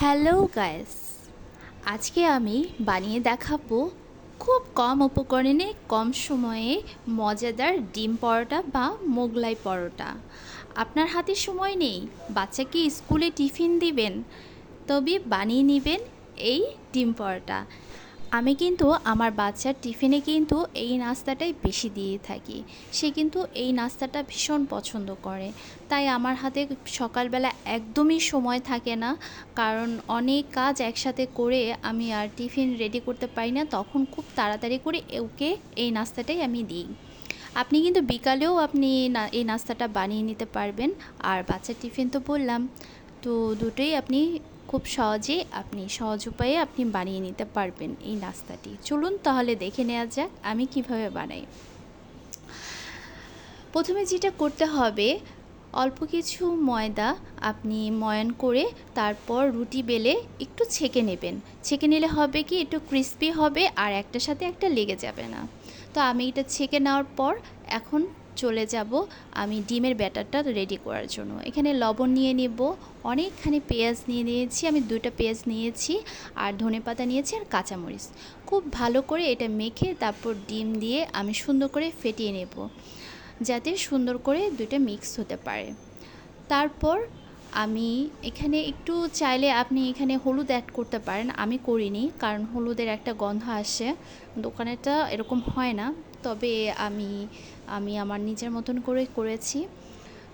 Hello guys, আজকে আমি বানিয়ে দেখাবো খুব কম উপকরণে, কম সময়ে মজাদার ডিম পরোটা বা মোগলাই পরোটা। আপনার হাতে সময় নেই বাচ্চাকে স্কুলে টিফিন দিবেন? তবে বানিয়ে নেবেন এই ডিম পরোটা। আমি কিন্তু আমার বাচ্চার টিফিনে কিন্তু এই নাস্তাটাই বেশি দিয়ে থাকি। সে কিন্তু এই নাস্তাটা ভীষণ পছন্দ করে। তাই আমার হাতে সকালবেলা একদমই সময় থাকে না। কারণ অনেক কাজ একসাথে করে আমি আর টিফিন রেডি করতে পারি না, তখন খুব তাড়াতাড়ি করে ওকে এই নাস্তাটাই আমি দিই। আপনি কিন্তু বিকালেও আপনি এই নাস্তাটা বানিয়ে নিতে পারবেন। আর বাচ্চার টিফিন তো বললাম, তো দুটোই আপনি খুব সহজেই আপনি, সহজ উপায়ে আপনি বানিয়ে নিতে পারবেন এই নাস্তাটি। চলুন তাহলে দেখে নেওয়া যাক আমি কীভাবে বানাই। প্রথমে যেটা করতে হবে, অল্প কিছু ময়দা আপনি ময়ন করে তারপর রুটি বেলে একটু ছেঁকে নেবেন। ছেঁকে নিলে হবে কি, একটু ক্রিস্পি হবে আর একটার সাথে একটা লেগে যাবে না। তো আমি এটা ছেঁকে নেওয়ার পর এখন চলে যাব আমি ডিমের ব্যাটারটা রেডি করার জন্য। এখানে লবণ নিয়ে নেব, অনেকখানি পেঁয়াজ নিয়ে নিয়েছি, আমি দুটো পেঁয়াজ নিয়েছি, আর ধনে পাতা নিয়েছি আর কাঁচামরিচ। খুব ভালো করে এটা মেখে তারপর ডিম দিয়ে আমি সুন্দর করে ফেটিয়ে নেব, যাতে সুন্দর করে দুটো মিক্স হতে পারে। তারপর আমি এখানে একটু চাইলে আপনি এখানে হলুদ অ্যাড করতে পারেন, আমি করিনি, কারণ হলুদের একটা গন্ধ আসে। দোকানেটা এরকম হয় না, তবে আমি আমি আমার নিজের মতন করে করেছি।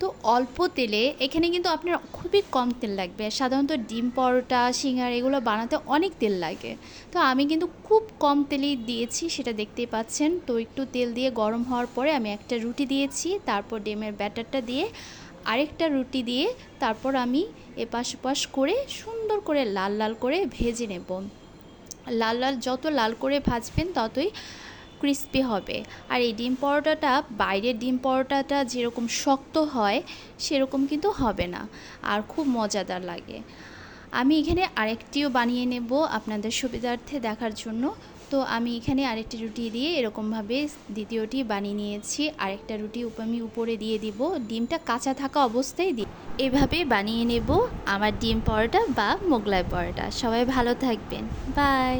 তো অল্প তেলে, এখানে কিন্তু আপনার খুবই কম তেল লাগবে। সাধারণত ডিম পরোটা, সিঙ্গার এগুলো বানাতে অনেক তেল লাগে। তো আমি কিন্তু খুব কম তেলেই দিয়েছি, সেটা দেখতেই পাচ্ছেন। তো একটু তেল দিয়ে গরম হওয়ার পরে আমি একটা রুটি দিয়েছি, তারপর ডিমের ব্যাটারটা দিয়ে আরেকটা রুটি দিয়ে তারপর আমি এপাশ ওপাশ করে সুন্দর করে লাল লাল করে ভেজে নেব। লাল লাল যত লাল করে ভাজবেন ততই ক্রিস্পি হবে। আর এই ডিম পরোটাটা, বাইরের ডিম পরোটাটা যেরকম শক্ত হয়, সেরকম কিন্তু হবে না। আর খুব মজাদার লাগে। আমি এখানে আরেকটিও বানিয়ে নেব আপনাদের সুবিধার্থে দেখার জন্য। তো আমি এখানে আরেকটি রুটি দিয়ে এরকমভাবে দ্বিতীয়টি বানিয়ে নিয়েছি। আরেকটা রুটি আমি উপরে দিয়ে দিব। ডিমটা কাঁচা থাকা অবস্থায় দিই এভাবে বানিয়ে নেব আমার ডিম পরোটা বা মোগলাই পরোটা। সবাই ভালো থাকবেন। বাই।